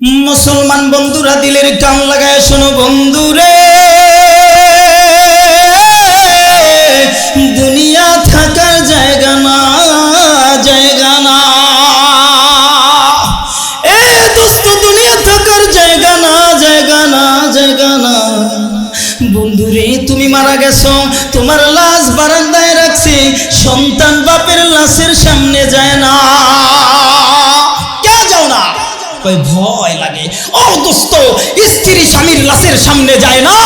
মুসলমান বন্ধুরা দিলের কান লাগায় শোনো বন্ধুরে। দুনিয়া থাকার জায়গা না জায়গা না। এ দোস্ত, দুনিয়া থাকার জায়গা না জায়গা না জায়গা না। বন্ধুরে, তুমি মারা গেছো, তোমার লাশ বারান্দায় রাখছি, সন্তান বাপের লাশের সামনে যায় না। কই ভয় লাগে? ও দোস্ত, স্ত্রী স্বামীর লাশের সামনে যায় না।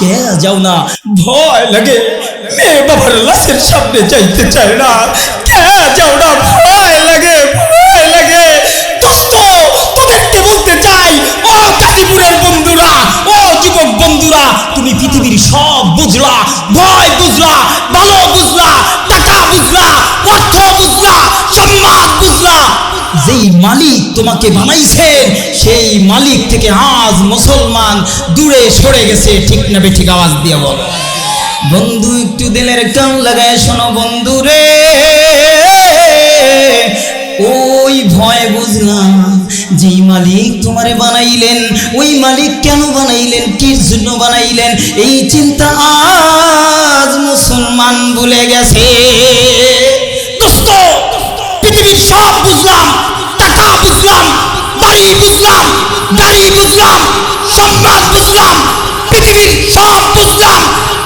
কে যাও না, ভয় লাগে। মেয়ে বাবার লাশের সামনে যাইতে চায় না। কে যাও না, ভয় মালিক তোমাকে বানাইছেন সেই মালিক থেকে আজ মুসলমান দূরে সরে গেছে। ঠিক না ঠিক আওয়াজ দিয়ে বল। বন্ধু, একটু দিলের কান লাগায় শোনো বন্ধু রে। ওই ভয় বুঝলাম যেই মালিক তোমারে বানাইলেন। ওই মালিক কেন বানাইলেন? কির জন্য বানাইলেন? এই চিন্তা আজ মুসলমান ভুলে গেছে। বুঝলাম পৃথিবীর সব বুঝলাম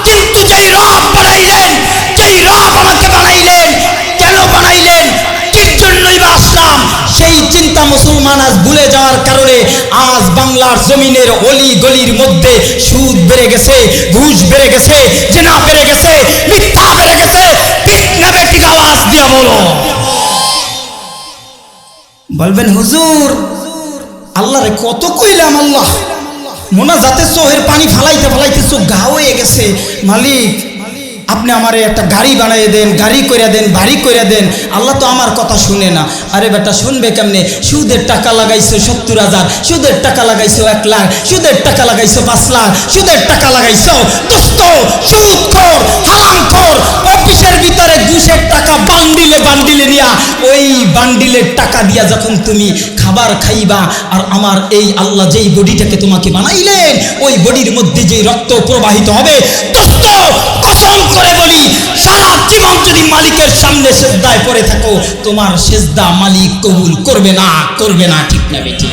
কিন্তু যেই রব বানাইলেন, যেই রব আমাকে বানাইলেন, কেন বানাইলেন? কির সেই চিন্তা মুসলমান আজ ভুলে যাওয়ার কারণে আজ বাংলার জমিনের অলি গলির মধ্যে সুদ বেড়ে গেছে, ঘুষ বেড়ে গেছে, জেনা বেড়ে গেছে, মিথ্যা বেড়ে গেছে আওয়াজ দিয়া বলো। বলবেন, হুজুর, আল্লাহরে কত কইলাম আল্লাহ? মোনা যাতে এর পানি ফালাইতে ফালাইতে গা হয়ে গেছে। মালিক আপনি আমারে একটা গাড়ি বানিয়ে দেন, গাড়ি করে দেন, বাড়ি করে দেন, আল্লাহ তো আমার কথা শুনে না। আরে বেটা, শুনবে কেমনে? সুদের টাকা লাগাইছো সত্তর হাজার, সুদের টাকা লাগাইছো এক লাখ, সুদের টাকা লাগাইছো পাঁচ লাখ, সুদের টাকা লাগাইছো দোস্ত, সুদ খোর হারাম অফিসের ভিতরে ঘুষের টাকা বান্ডিলে বান্ডিলে নিয়া ওই বান্ডিলের টাকা দিয়া যখন তুমি খাবার খাইবা, আর আমার এই আল্লাহ যেই বডিটাকে তোমাকে বানাইলেন, ওই বডির মধ্যে যেই রক্ত প্রবাহিত হবে, দোস্ত কসম করে বলি, সারা জীবন যদি মালিকের সামনে সেজদায় পড়ে থাকো, তোমার সেজদা মালিক কবুল করবে না করবে না, ঠিক না বেটি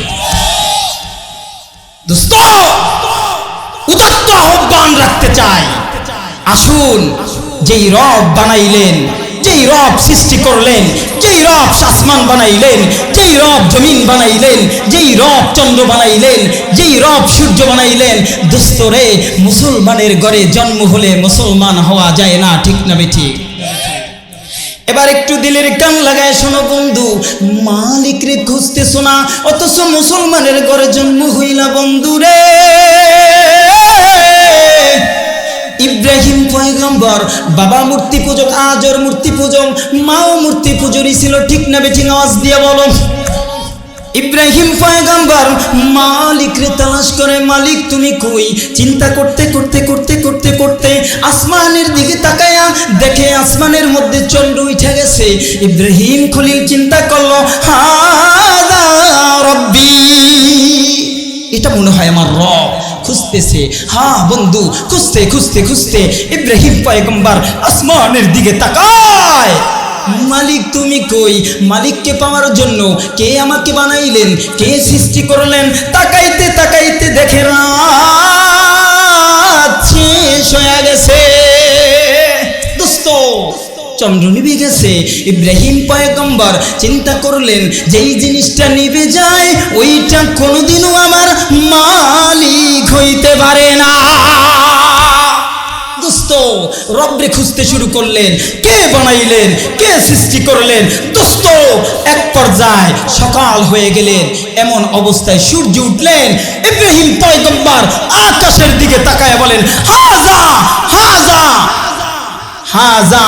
উদাত্ত আহ্বান রাখতে চাই। আসুন, যেই রব বানাইলেন, যেই রব সৃষ্টি করলেন, যেই রব আসমান বানাইলেন, যেই রব জমিন বানাইলেন, যেই রব চন্দ্র বানাইলেন, যেই রব সূর্য বানাইলেন দোস্তরে মুসলমানের ঘরে জন্ম হলে মুসলমান হওয়া যায় না, ঠিক না বেঠিক এবার একটু দিলের কান লাগায় শোনো বন্ধু, মালিক রে খুঁজতে শোনা অথচ মুসলমানের ঘরে জন্ম হইলা বন্ধু রে। ইব্রাহিম পয়গম্বর, বাবা মূর্তি পূজক, আজর মূর্তি পূজক, মাও মূর্তি পূজরি ছিল, ঠিক না বেঠিক আওয়াজ দিয়ে বলো ইব্রাহিম পয়গম্বর, মালিক রে তালাশ করে, মালিক তুমি কই? চিন্তা করতে করতে করতে করতে করতে আসমানের দিকে তাকায়া দেখে আসমানের মধ্যে চন্দ্র উঠে গেছে। ইব্রাহিম খলিল চিন্তা করল, হাদা রব্বি। এটা মনে হয় আমার রব। খুঁজতেছে। হ্যাঁ বন্ধু, খুঁজতে খুঁজতে খুঁজতে ইব্রাহিম পয়গম্বর আসমানের দিকে তাকায়। মালিক তুমি কই? মালিককে পাওয়ার জন্য কে আমাকে বানাইলেন? কে সৃষ্টি করলেন? তাকাইতে তাকাইতে দেখে রাত শেষ হয়ে গেছে। চন্দ্র নিভে গেছে ইব্রাহিম পয়গম্বর চিন্তা করলেন, যেই জিনিসটা নিভে যায়, ওইটা কোনোদিনও আমার মালিক হইতে পারে না। দোস্ত, রব্রে খুঁজতে শুরু করলেন, কে বানাইলেন, কে সৃষ্টি করলেন? দোস্ত, এক পর্যায়ে সকাল হয়ে গেলেন, এমন অবস্থায় সূর্য উঠলেন, ইব্রাহিম পয়গম্বর আকাশের দিকে তাকায় বলেন হাজা হাজা হাজা।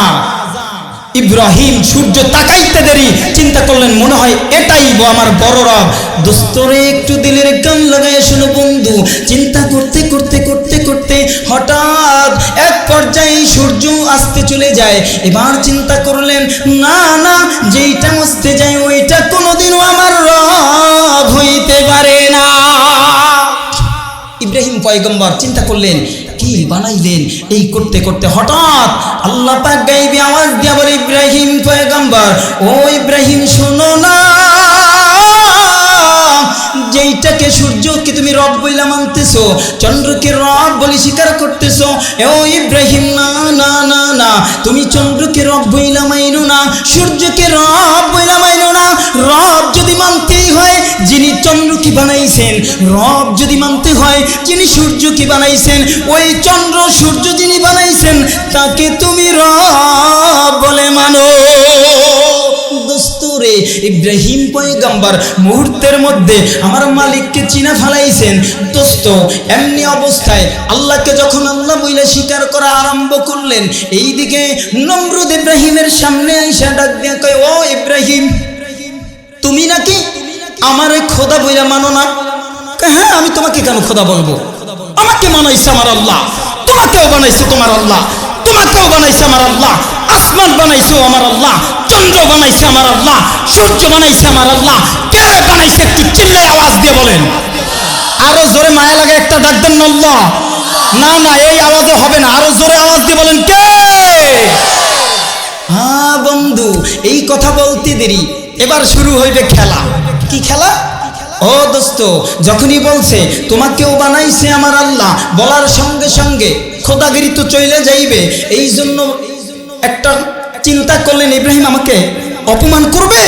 ইব্রাহিম সূর্য তাকাইতে দেরি, চিন্তা করলেন, মনে হয় এটাই আমার বড় রব। দোস্তরে, একটু দিলের কান লাগায় শোনো বন্ধু। চিন্তা করতে করতে করতে করতে হঠাৎ এক পর্যায়ে সূর্য আসতে চলে যায়। এবার চিন্তা করলেন, না না, যেইটা আসতে যায় ওইটা কোনোদিনও আমার রব হইতে পারে না। ইব্রাহিম পয়গম্বর চিন্তা করলেন, কি বানাইলেন? এই করতে করতে হঠাৎ আল্লাহ পাক গাইবি আওয়াজ দিয়া বলে ইব্রাহিম পয়গম্বর, ও ইব্রাহিম শোনো না। যেইটাকে সূর্যকে তুমি রব বইলা মানতেছো, চন্দ্রকে রব বলে স্বীকার করতেছো, ও ইব্রাহিম, না না না না, তুমি চন্দ্রকে রব বইলা মাইনো না, সূর্যকে রব বইলা মাইনো না। রব যদি মানতেই হয়, যিনি চন্দ্রকে বানাইছেন, রব যদি মানতে হয়, যিনি সূর্যকে বানাইছেন, ওই চন্দ্র সূর্য যিনি বানাইছেন, তাকে তুমি রব বলে মানো। ইব্রাহিম পয়গাম্বার মুহূর্তের মধ্যে আমার মালিককে চিনা ফেলাইছেন। দোস্ত, এমনি অবস্থায় আল্লাহকে যখন আল্লাহ বইলে স্বীকার করা আরম্ভ করলেন, এইদিকে নমরুদ ইব্রাহিমের সামনে আইসা ডাক দিয়ে কয়, ও ইব্রাহিম, তুমি নাকি আমার খোদা বইলা মানো না? হ্যাঁ আমি তোমাকে কেন খোদা বলব? আমাকে মানাইছে আমার আল্লাহ, তোমাকেও বানাইছে তোমার আল্লাহ, তোমাকেও বানাইছে আমার আল্লাহ, আসমান বানাইছে আমার আল্লাহ চন্দ্র বানাইছে আমার আল্লাহ, সূর্য বানাইছে আমার আল্লাহ। কে বানাইছে একটু চিল্লাই আওয়াজ দিয়ে বলেন। আরও জোরে মায়া লাগে একটা ডাক দেন আল্লাহ। না না, এই আওয়াজে হবে না। আরও জোরে আওয়াজ দিয়ে বলেন, কে? হ্যাঁ বন্ধু, এই কথা বলতে দেরি। এবার শুরু হইবে খেলা। কি খেলা? ও দোস্ত, যখনই বলছে, তোমাকেও বানাইছে আমার আল্লাহ, বলার সঙ্গে সঙ্গে খোদাগিরি তো চলে যাইবে। এই জন্য একটা চিন্তা করলেন ইব্রাহিম আমাকে? অপমান করবে?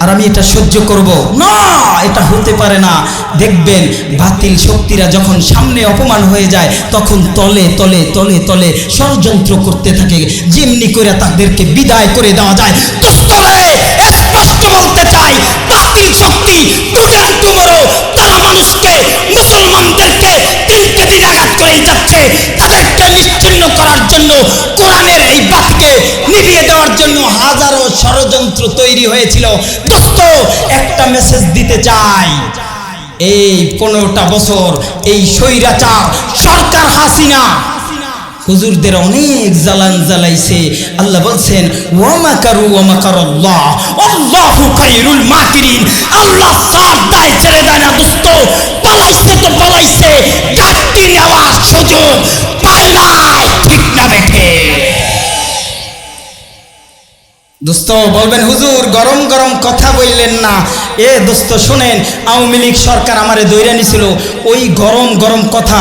আর আমি এটা সহ্য করব। না, এটা হতে পারে না। দেখবেন, বাতিল শক্তিরা যখন সামনে অপমান হয়ে যায়, তখন তলে তলে তলে তলে ষড়যন্ত্র করতে থাকে। যেমনি করে তাদেরকে বিদায় করে দেওয়া যায় দোস্তরে স্পষ্ট বলতে চাই। বাতিল শক্তি টুডেন টুমোরো তারা মানুষকে, মুসলমানদেরকে তিনকে দিন আঘাত করেই যাচ্ছে। তাদেরকে নিশ্চিন্ন করার জন্য কোরআনের এই বাতিকে নিভিয়ে দেওয়ার জন্য হাজারো ষড়যন্ত্র তৈরি হয়েছিল। দোস্ত, একটা মেসেজ দিতে চাই। এই পনেরোটা বছর, এই স্বৈরাচার, সরকার হাসিনা। হুজুরদের অনেক জালান জ্বালাইছে। আল্লাহ বলছেন খায়রুল মাকিরিন। আল্লাহ না পালাইছে তো পালাইছে। চাকরি নেওয়ার সুযোগ পায় না। দোস্ত বলবেন, হুজুর, গরম গরম কথা বললেন না। এ দোস্ত, শোনেন, আওয়ামী লীগ সরকার আমারে দৈরা নিছিল। ওই গরম গরম কথা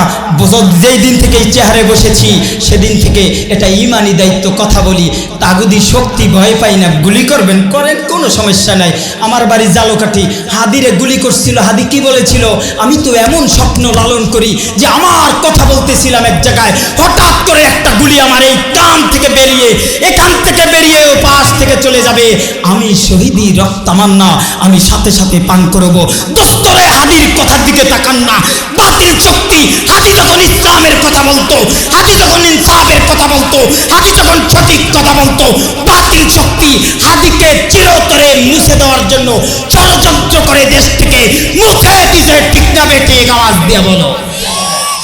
যেই দিন থেকে এই চেহারে বসেছি, সেদিন থেকে এটা ইমানি দায়িত্ব, কথা বলি। তাগুদি শক্তি ভয় পাই না। গুলি করবেন, করেন, কোনো সমস্যা নাই। আমার বাড়ি জালোকাঠি হাদিরে গুলি করছিল, হাদি কি বলেছিল? আমি তো এমন স্বপ্ন লালন করি যে আমার কথা বলতেছিলাম এক জায়গায়, হঠাৎ করে একটা গুলি আমার এই কান থেকে বেরিয়ে, এখান থেকে বেরিয়ে ও পাশ থেকে চলে যাবে। আমি শহীদি রক্তামান্না আমি সাথে সাথে পান করব। দোস্তরে হাদির কথার দিকে তাকান না। বাতিল শক্তি হাদি যখন ইসলামের কথা বলতো হাদি যখন ইনসাফের কথা বলতো হাদি যখন সঠিক কথা বলতো, বাতিল শক্তি হাদিকে চিরতরে মুছে দেওয়ার জন্য ষড়যন্ত্র করে দেশ থেকে মুছে দিছে। ঠিক না বেটে আওয়াজ দিয়ে বলো।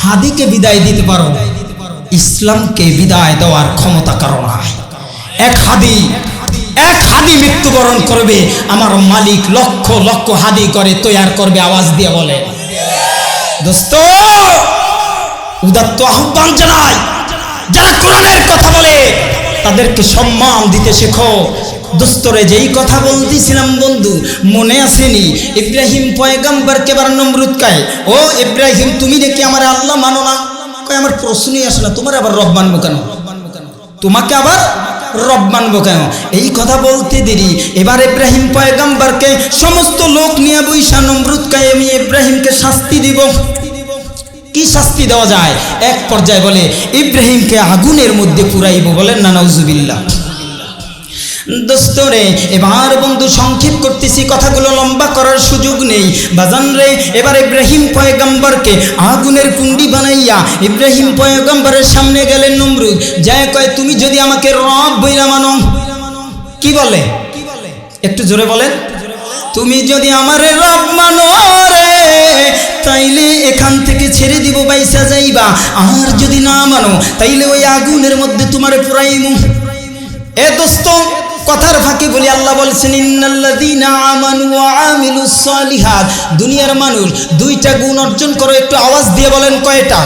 হাদিকে বিদায় দিতে পারো ইসলামকে বিদায় দেওয়ার ক্ষমতা কারও নাই। এক হাদি এক হাদি মৃত্যুবরণ করবে, আমার মালিক লক্ষ লক্ষ হাদি করে তৈয়ার করবে, আওয়াজ দিয়ে বলে। দোস্ত, উদাত্ত আহ্বান জানাই, যারা কোরআনের কথা বলে, তাদেরকে সম্মান দিতে শেখো। দোস্তরে, যেই কথা বলতেছিলাম বন্ধু, মনে আসেনি, ইব্রাহিম পয়গাম্বারকে বার নমরুদ কায়, ও ইব্রাহিম, তুমি নাকি আমার আল্লাহ মানো না? কয়, আমার প্রশ্নই আসে না, তোমার আবার রব মানবো কেন? তোমাকে আবার রব মানবো কেন? এই কথা বলতে দেরি। এবার ইব্রাহিম পয়গাম্বারকে সমস্ত লোক নিয়ে বৈশা নমরুদ কায় আমি ইব্রাহিমকে শাস্তি দিব। কি শাস্তি দেওয়া যায়? এক পর্যায়ে বলে, ইব্রাহিমকে আগুনের মধ্যে পুরাইব বলেন না, নাউজুবিল্লাহ। দোস্তরে, এবার বন্ধু সংক্ষেপ করতেছি, কথাগুলো লম্বা করার সুযোগ নেই। বাজান রে, এবার ইব্রাহিম পয়গম্বরকে আগুনের কুণ্ডি বানাইয়া ইব্রাহিম পয়গম্বরের সামনে গেলেন নমরুদ, যায় কয়, তুমি যদি আমাকে রব বইলা মানো। কি বলে? একটু জোরে বলেন। তুমি যদি আমারে রব মানো রে, তাইলে এখান থেকে ছেড়ে দিব, বাইসা যাইবা। আর যদি না মানো, তাইলে ওই আগুনের মধ্যে তোমারে পুরাইমু। এ দোস্ত কথার ফাঁকি বলি আল্লাহ বলছেন দুনিয়ার মানুষ দুইটা গুণ অর্জন করে, একটু আওয়াজ দিয়ে বলেন কয়টা?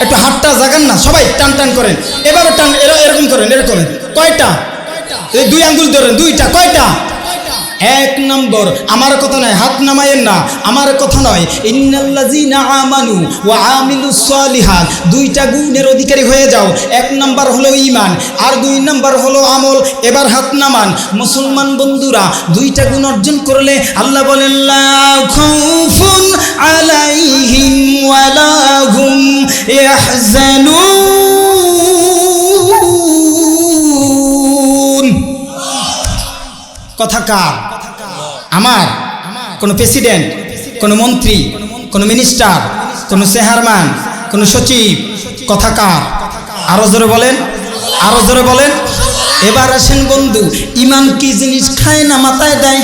একটু হাতটা জাগান না, সবাই টান টান করেন। এভাবে টান, এরা- এরকম করেন, এরকম কয়টা? দুই আঙ্গুল ধরেন, দুইটা, কয়টা? এক নম্বর, আমার কথা নয়, হাত নামায়েন না, আমার কথা নয়, ইন্নাল্লাযীনা আমানু ওয়া আমিলুস সালিহাত, দুইটা গুণের অধিকারী হয়ে যাও, এক নম্বর হলো ইমান আর দুই নম্বর হলো আমল, এবার হাত নামান। মুসলমান বন্ধুরা, দুইটা গুণ অর্জন করলে আল্লাহ বলেন কথা কার? আমার কোনো প্রেসিডেন্ট কোনো মন্ত্রী, কোনো মিনিস্টার কোনো চেহারম্যান কোনো সচিব, কথা কার? আরও জোরে বলেন, আরও জোরে বলেন। এবার আসেন বন্ধু, ইমান কি জিনিস খায় না মাথায় দেয়?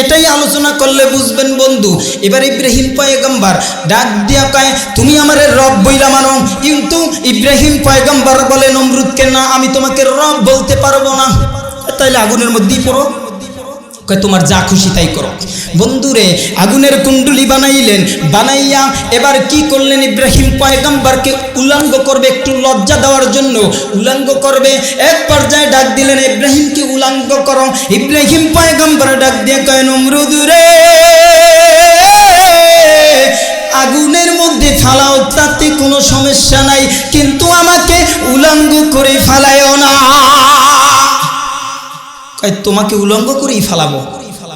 এটাই আলোচনা করলে বুঝবেন বন্ধু। এবার ইব্রাহিম পয়গম্বর ডাক দিয়া কয়, তুমি আমারে রব বইলা মানো, কিন্তু ইব্রাহিম পয়গম্বর বলে নমরুদকে না, আমি তোমাকে রব বলতে পারব না। তাইলে আগুনের মধ্যেই পড়ো। তোমার যা খুশি তাই করো। বন্ধুরে, আগুনের কুণ্ডুলি বানাইলেন। বানাইয়া এবার কি করলেন ইব্রাহিম? পয়গাম্বারকে উলাঙ্গ করবে, একটু লজ্জা দেওয়ার জন্য উলাঙ্গ করবে। এক পর্যায়ে ডাক দিলেন, ইব্রাহিমকে উলাঙ্গ করো। ইব্রাহিম পয়গাম্বার ডাক দিয়ে কয় নমরুদুরে আগুনের মধ্যে ফালাও, তাতে কোনো সমস্যা নাই। কিন্তু আমাকে উলাঙ্গ করে ফালায়ও না। তোমাকে উলঙ্গ করেই ফালাবো।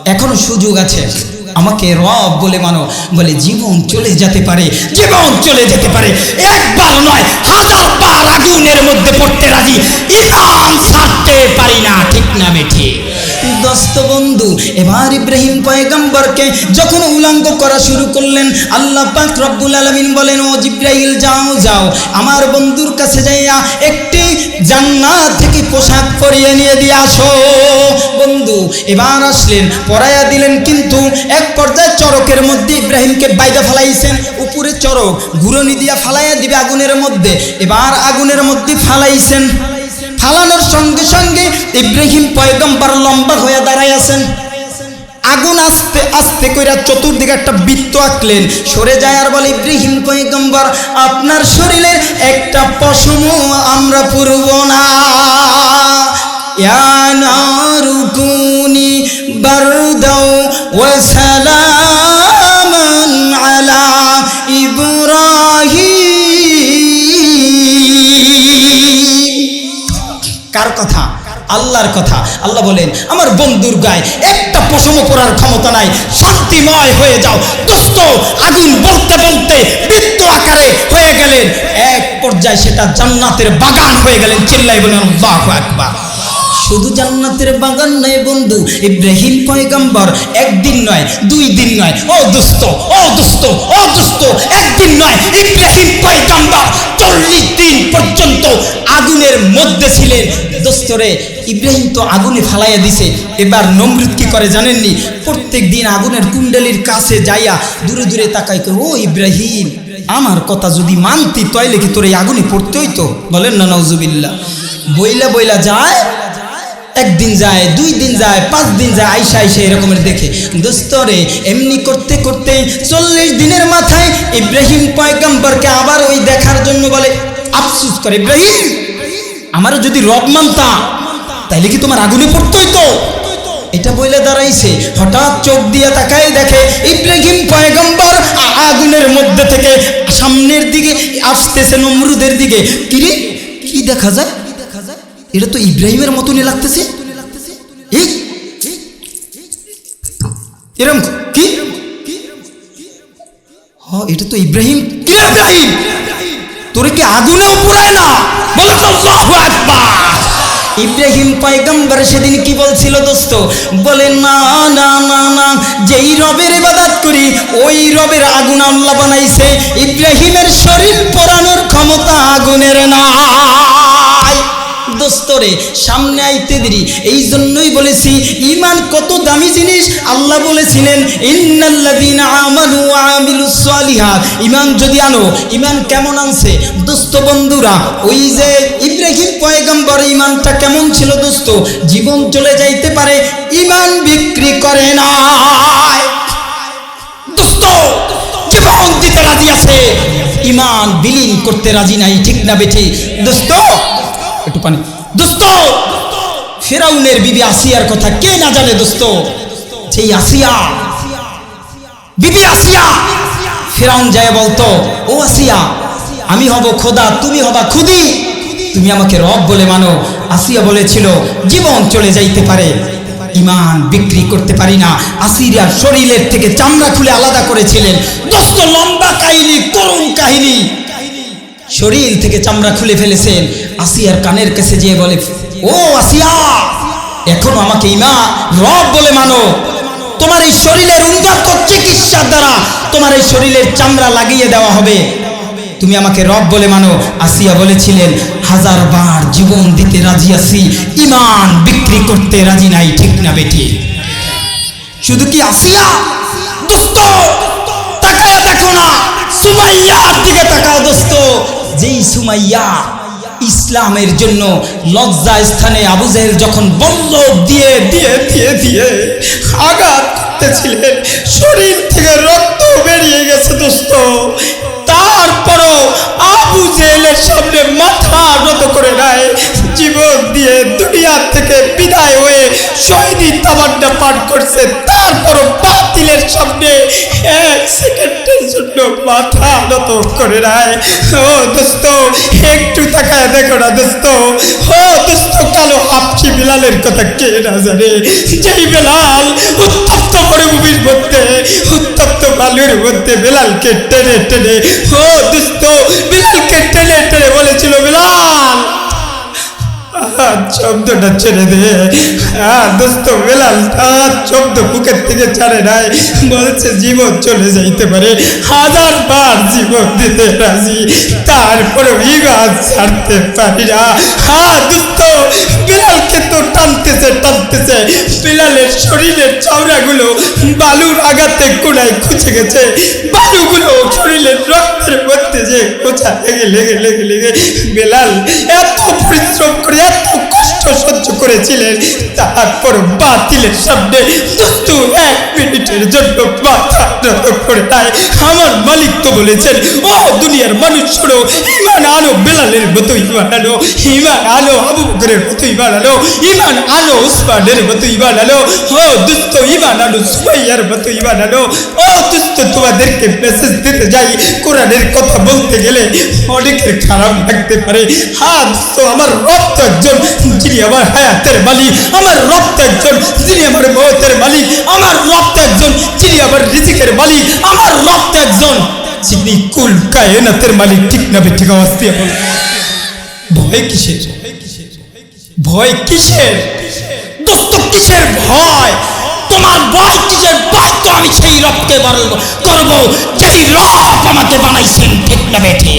এখনও সুযোগ আছে। আমাকে রব বলে মানো। বলে, জীবন চলে যেতে পারে, জীবন চলে যেতে পারে। একবার নয়, হাজার বার আগুনের মধ্যে পড়তে রাজি। ইমান ছাড়তে পারি না। ঠিক না বেঠি দোস্ত বন্ধু। এবার ইব্রাহিম পয়গম্বরকে যখন উলঙ্গ করা শুরু করলেন, আল্লাহ পাক রব্বুল আলামিন বলেন, ও জিব্রাইল, যাও যাও। আমার বন্ধুর কাছে যাইয়া একটি জান্নাত থেকে পোশাক পরিয়ে নিয়ে দিয়ে আসো। বন্ধু, এবার আসলেন, পরাইয়া দিলেন কিন্তু এক পর্যায়ে চরকের মধ্যে ইব্রাহিমকে বাইদা ফালাইছেন। উপরে চরক, ঘুরনি দিয়া ফালাইয়া দিবে আগুনের মধ্যে। এবার আগুনের মধ্যে ফালাইছেন। ফালানোর সঙ্গে সঙ্গে ইব্রাহিম পয়গম্বর লম্বা হয়ে দাঁড়াই আছেন। আগুন আস্তে আস্তে কইরা চতুর্দিকে একটা বৃত্ত আঁকলেন। সরে যায় আর বলে, ইব্রাহিম পয়গম্বর, আপনার শরীরের একটা পশম আমরা পুরব না। ইয়া নারুকুনি বারদাও ওয়া সালামান কার কথা? আল্লাহর কথা। আল্লাহ বলেন, আমার বন্ধুর গায়ে একটা পশম পড়ার ক্ষমতা নাই। শান্তিময় হয়ে যাও। দোস্ত আগুন বলতে বলতে বৃত্ত আকারে হয়ে গেলেন। এক পর্যায়ে সেটা জান্নাতের বাগান হয়ে গেলেন। চিল্লাই বলেন, আল্লাহু আকবার। শুধু জান্নাতের বাগান নয় বন্ধু, ইব্রাহিম পয়গম্বর একদিন নয়, দুই দিন নয়। ও দোস্ত ও দোস্ত ও দোস্ত একদিন নয় আগুনের মধ্যে ছিলেন। দোস্তরে, ইব্রাহিম তো আগুনে ফালাইয়া দিছে। এবার নমরুদ কি করে জানেননি? প্রত্যেক দিন আগুনের কুণ্ডলির কাছে যাইয়া দূরে দূরে তাকাই ও ইব্রাহিম, আমার কথা যদি মানতি, তইলে কি তোর এই আগুনে পড়তে হইতো? বলেন না নজুবিল্লা বইলা বইলা যায়, একদিন যায়, দুই দিন যায়, পাঁচ দিন যায়, আইসা আইসা এরকমের দেখে। দোস্তরে, এমনি করতে করতে চল্লিশ দিনের মাথায় ইব্রাহিম পয়গম্বরকে আবার ওই দেখার জন্য বলে আফসুস করে, ইব্রাহিম, আমারও যদি রব মানতাম তাইলে কি তোমার আগুনে পড়তোই তো এটা বইলে দাঁড়াইছে, হঠাৎ চোখ দিয়ে তাকাই দেখে, ইব্রাহিম পয়গম্বর আগুনের মধ্যে থেকে সামনের দিকে আসতেছে নমরুদের দিকে। কিরে, কি দেখা যায়? এটা তো ইব্রাহিমের মতনই লাগতেছে। এরম কি? এটা তো ইব্রাহিম। ইব্রাহিম? তোরে কি আগুনেও পুরায় না? বলে ইব্রাহিম পয়গম্বর সেদিন কি বলছিল দোস্ত? বলে, না না না না, যেই রবের ইবাদত করি, ওই রবের আগুন আল্লাহ বানাইছে। ইব্রাহিমের শরীর পোড়ানোর ক্ষমতা আগুনের নাই দোস্তরে সামনে আইতে দেরি। এই জন্যই বলেছি ইমান কত দামি জিনিস? আল্লাহ বলেছিলেন ইমান যদি আনো ইমান কেমন আনছে? দোস্ত বন্ধুরা, ওই যে ইব্রাহিম পয়গম্বর ইমানটা কেমন ছিল দোস্ত? জীবন চলে যাইতে পারে ইমান বিক্রি করে নাই। দোস্ত দিতে রাজি আছে ইমান বিলীন করতে রাজি নাই, ঠিক না বেঠি? দোস্ত একটু পানি। দোস্ত, ফেরাউনের বিবি আসিয়ার কথা কে না জানে দোস্ত? সেই আসিয়া, বিবি আসিয়া, ফেরাউন যায় বলতো, ও আসিয়া, আমি হব খোদা, তুমি হবা খুদি। তুমি আমাকে রব বলে মানো। আসিয়া বলেছিল, জীবন চলে যাইতে পারে ইমান বিক্রি করতে পারি না। আসিরিয়ার শরীরের থেকে চামড়া খুলে আলাদা করেছিলেন। দোস্ত, লম্বা কাহিনী, করুণ কাহিনী। শরীর থেকে চামড়া খুলে ফেলেছেন। আসিয়ার কানের কাছে যেয়ে বলে, ও আসিয়া, এখনও আমাকে ইমা, রব বলে মানো। তোমার এই শরীরের উন্নত চিকিৎসার দ্বারা তোমার এই শরীরের চামড়া লাগিয়ে দেওয়া হবে। তুমি আমাকে রব বলে মানো। আসিয়া বলেছিলেন, হাজার বার জীবন দিতে রাজি আসি ইমান বিক্রি করতে রাজি নাই, ঠিক না বেটি? শুধু কি আসিয়া? দোস্ত, তাকায় দেখো না, সুমাইয়ার দিকে তাকাও দোস্ত। যেই সুমাইয়া ইসলামের জন্য লজ্জা স্থানে আবু জাহেল যখন বন্ধ দিয়ে দিয়ে দিয়ে দিয়ে আঘাত করতেছিলেন, শরীর থেকে রক্ত বেরিয়ে গেছে দোস্ত। তারপরও আবু জেলের সামনে মাথা নত করে নেয় জীবন দিয়ে দুনিয়া থেকে বিদায় তামান্না পাঠ করছে, তারপরও বাতিলের সামনে এক সেকেন্ডের জন্য মাথা নত করে ও দোস্ত, একটু তাকায় দেখো না দোস্ত। ও দোস্ত, কালো হাফছি বিলালের কথা কে না জানে? যেই বেলাল উত্তপ্ত মরুভূমির মধ্যে, উত্তপ্ত বালুর মধ্যে বেলালকে টেনে টেনে, ও দোস্ত, বিলালকে টেনে টেনে বলেছিল, বেলাল শব্দটা ছেড়ে দে। হ্যাঁ দোস্ত, বেলাল, আর শব্দ বুকের থেকে ছাড়ে নাই। বলছে, জীবন চলে যাইতে পারে। হাজার বার জীবন দিতে রাজি। তারপরে ইমান ছাড়তে পারি না। হ্যাঁ দোস্ত, বেলালকে তো টানতেছে টানতেছে। বেলালের শরীরের বালুর আঘাতে কোনায় খুঁজে গেছে। বালুগুলো শরীরের রক্তের মধ্যে যে কোচা লেগে লেগে লেগে লেগে। বেলাল এত পরিশ্রম করে এত কষ্ট সহ্য করেছিলেন, তারপর বাতিলের সামনে এক মিনিটের জন্য আমার মালিক তো বলেছেন, ও দুনিয়ার মানুষ ইমান আলো বেলালের মতো ইমান আলো ইমান আলো উসমানের ও দুস্থ ইমান আলো সুমাইয়ার ও দুস্থ তোমাদেরকে মেসেজ দিতে যাই, কোরআনের কথা বলতে গেলে অনেকের খারাপ লাগতে পারে। হ্যাঁ দোস্ত আমার রক্ত একজন যিনি আমার হায়াতের মালিক, আমার রক্ত একজন যিনি আমার মহতের মালিক, আমার রক্ত একজন যিনি আমার রিজিকের মালিক, আমার রক্ত একজন যিনি কুল কায়নাতের মালিক। ঠিক না ঠিক দিয়ে বলো। ভয় কিসের? ভয় কিসের? দোস্ত, কিসের ভয়? তোমার ভয় কিসের? ভয় তো আমি সেই রবকে বলব করব, যেই রব আমাকে বানাইছেন। ঠিক না বেঠে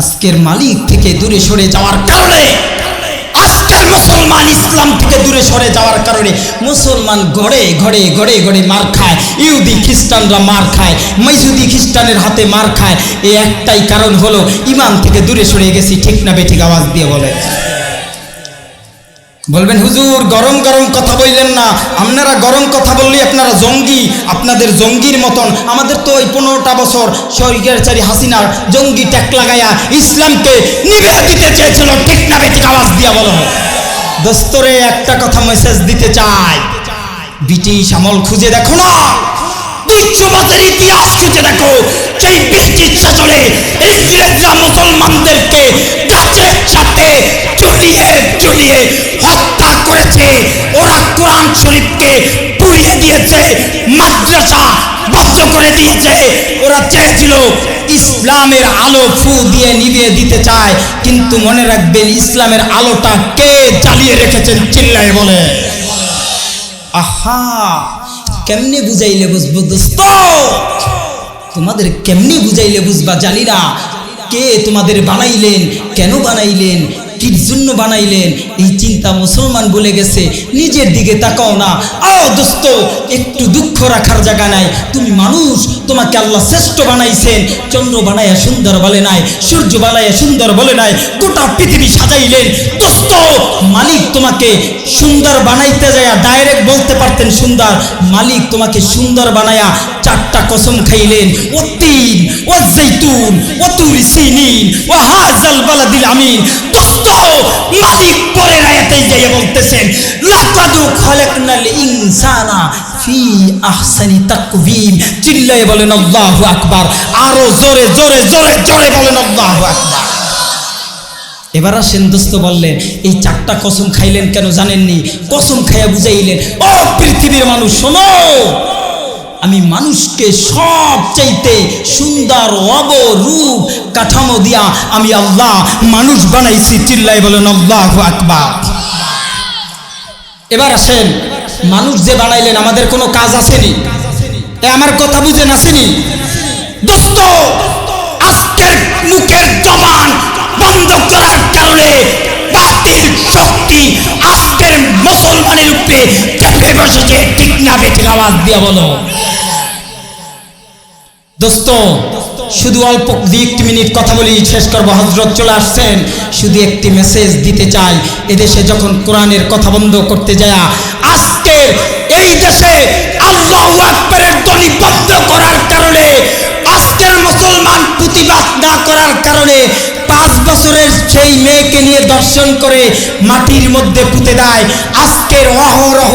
আজকের মালিক থেকে দূরে সরে যাওয়ার কারণে, আজকের মুসলমান ইসলাম থেকে দূরে সরে যাওয়ার কারণে মুসলমান ঘরে ঘরে ঘরে ঘরে মার খায়, ইহুদি খ্রিস্টানরা মার খায় মৈসুদি খ্রিস্টানের হাতে মার খায়। এই একটাই কারণ হলো, ইমান থেকে দূরে সরে গেছি, ঠিক না বেঠিক আওয়াজ দিয়ে বলে। বলবেন, হুজুর, গরম গরম কথা বললেন না। আপনারা গরম কথা বললে, আপনারা জঙ্গি। আপনাদের জঙ্গির মতন। আমাদের তো ওই পনেরোটা বছর সরকারি হাসিনার জঙ্গি ট্যাক লাগাইয়া ইসলামকে নিবে দিতে চেয়েছিল। ঠিক না, বেঠিক আওয়াজ দিয়া বলো। দোস্তরে, একটা কথা মেসেজ দিতে চাই। ব্রিটিশ আমল খুঁজে দেখো না। বছরের ইতিহাস খুঁজে দেখো। সেই ব্রিটিশ শাসনে ইংরেজরা মুসলমানদেরকে গাছের সাথে চুলিয়ে হত্যা করেছে, ওরা কোরআন শরীফকে পুড়িয়ে দিয়েছে, মাদ্রাসা বন্ধ করে দিয়েছে। ওরা চেয়েছিল ইসলামের আলো ফু দিয়ে নিভিয়ে দিতে চায়, কিন্তু মনে রাখবেন ইসলামের আলোটা কে জ্বালিয়ে রেখেছেন চিল্লায় বলে। আহা, কেমনে বুঝাইলে বুঝব দোস্ত? তোমাদের কেমনে বুঝাইলে বুঝবা না কে তোমাদের বানাইলেন, কেন বানাইলেন? কির জন্য বানাইলেন। এই চিন্তা মুসলমান বলে গেছে। নিজের দিকে তাকাও না। আও দোস্ত, একটু দুঃখ রাখার জায়গা নাই। তুমি মানুষ, তোমাকে আল্লাহ শ্রেষ্ঠ বানাইছেন। চন্দ্র বানাইয়া সুন্দর বলে নাই, সূর্য বানাইয়া সুন্দর বলে নাই। গোটা পৃথিবী সাজাইলেন। মালিক তোমাকে সুন্দর বানাইতে যায় ডাইরেক্ট বলতে পারতেন, সুন্দর মালিক তোমাকে সুন্দর বানায়া চারটা কসম খাইলেন। ও তিন, ও জৈতুন, ও তুর সিনিন, ও হাজাল বালাদিল আমিন। দোস্ত, মালিক পরের আয়াতে যাইয়া বলতেছেন, লাকাদু খালাকনাল ইনসানা ফি আহসানি তাকওয়িম চিল্লায়ে বলেন, আল্লাহু আকবার। আরও জোরে জোরে জোরে জোরে বলেন, আল্লাহু আকবার। এবার আসেন দোস্ত বললেন, এই চারটা কসম খাইলেন কেন জানেননি? কসম খাইয়া বুঝাইলেন, ও পৃথিবীর মানুষ, শোনো! আমি মানুষকে সব চাইতে সুন্দর অব রূপ কাঠামো দিয়া আমি আল্লাহ মানুষ বানাইছি। চিল্লাই বলেন, আল্লাহ আকবার। এবার আসেন, মানুষ যে বানাইলেন, আমাদের কোনো কাজ আসেনি? আমার কথা বুঝেন আসেনি? দোস্ত, আজকের মুখের জবান বন্ধ করার কারণে বাতিল শক্তি আজকের মুসলমানের চেপে বসেছে। ঠিক না বেঠিক আওয়াজ দিয়া বলো। দোস্ত, শুধু অল্প দুই একটি মিনিট কথা বলি, শেষ করব। হজরত চলে আসছেন। শুধু একটি মেসেজ দিতে চাই। এদেশে যখন কোরআনের কথা বন্ধ করতে যায় আজকের এই দেশে আল্লাহ আকবরের ধ্বনি বন্ধ করার কারণে, আজকের মুসলমান প্রতিবাদ না করার কারণে বছরের সেই মেয়েকে নিয়ে দর্শন করে মাটির মধ্যে পুঁতে দেয়। আজকের অহরহ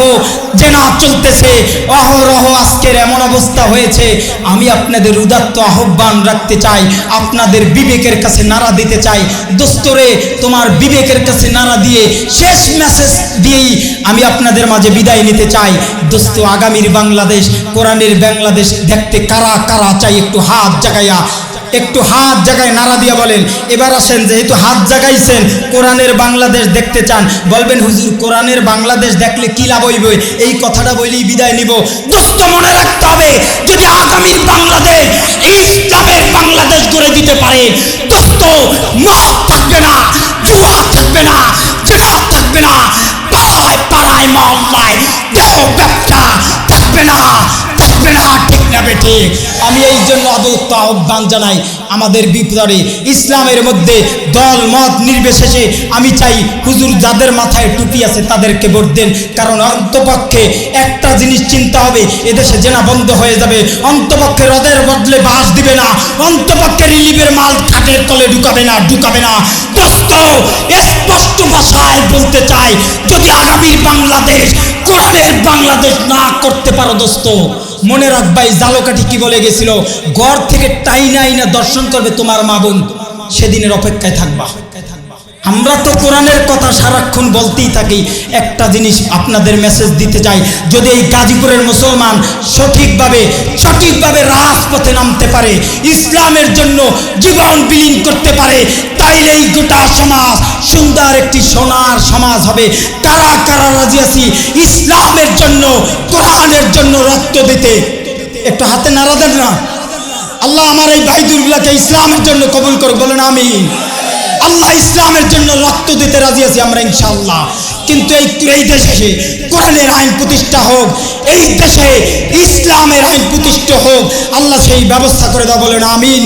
জেনা চলতেছে। অহরহ আজকের এমন অবস্থা হয়েছে। আমি আপনাদের উদাত্ত আহ্বান রাখতে চাই। আপনাদের বিবেকের কাছে নাড়া দিতে চাই। দোস্তরে, তোমার বিবেকের কাছে নাড়া দিয়ে শেষ মেসেজ দিয়েই আমি আপনাদের মাঝে বিদায় নিতে চাই। দোস্ত, আগামীর বাংলাদেশ, কোরআনের বাংলাদেশ দেখতে কারা কারা চাই একটু হাত জাগাইয়া একটু হাত জাগায় নাড়া দিয়া বলেন, এবার আসেন, যেহেতু হাত জাগাইছেন, কোরআনের বাংলাদেশ দেখতে চান। বলবেন, হুজুর, কোরআনের বাংলাদেশ দেখলে কি লাভ হইবে? এই কথাটা বলেই বিদায় নিব। দোস্ত, মনে রাখতে হবে, যদি আগামীর বাংলাদেশ, এই ইসলামের বাংলাদেশ গড়ে দিতে পারে, দোস্ত, মদ থাকবে না জুয়া থাকবে না জেনা থাকবে না, পাড়ায় পাড়ায় মহল্লায় দেহ ব্যবসা থাকবে না থাকবে না না আমি এই জন্য অদত্ত আহ্বান জানাই আমাদের বিপদে ইসলামের মধ্যে দল, মত নির্বিশেষে আমি চাই হুজুর যাদের মাথায় টুপি আছে তাদেরকে ভোট দেন, কারণ অন্তপক্ষে একটা জিনিস চিন্তা হবে, এদেশে জেনা বন্ধ হয়ে যাবে। অন্তপক্ষে রদের বদলে বাস দিবে না, অন্তপক্ষে রিলিফের মাল খাটের তলে ঢুকাবে না ঢুকাবে না। দোস্ত, স্পষ্ট ভাষায় বলতে চাই, যদি আগামীর বাংলাদেশ, কোরআনের বাংলাদেশ না করতে পারো দোস্ত মনে রাখবাই জালোকাটি কি বলে গেছিল? ঘর থেকে টাইনা আইনা দর্শন করবে তোমার মা বোন। সেদিনের অপেক্ষায় থাকবা। আমরা তো কোরআনের কথা সারাক্ষণ বলতেই থাকি। একটা জিনিস আপনাদের মেসেজ দিতে চাই, যদি এই গাজীপুরের মুসলমান সঠিকভাবে সঠিকভাবে রাজপথে নামতে পারে, ইসলামের জন্য জীবন বিলীন করতে পারে তাইলে এই গোটা সমাজ সুন্দর একটি সোনার সমাজ হবে। কারা কারা রাজি আছি? ইসলামের জন্য, কোরআনের জন্য রক্ত দিতে। একটু হাতে নাড়া দেন না? আল্লাহ আমার এই ভাইদুরগুলাকে ইসলামের জন্য কবুল করে বলেন আমি আল্লাহ ইসলামের জন্য রক্ত দিতে রাজি আছি আমরা ইনশাল্লাহ কিন্তু এই এই দেশে কোরআনের আইন প্রতিষ্ঠা হোক, এই দেশে ইসলামের আইন প্রতিষ্ঠা হোক, আল্লাহ সেই ব্যবস্থা করে দেওয়া বলেন আমিন।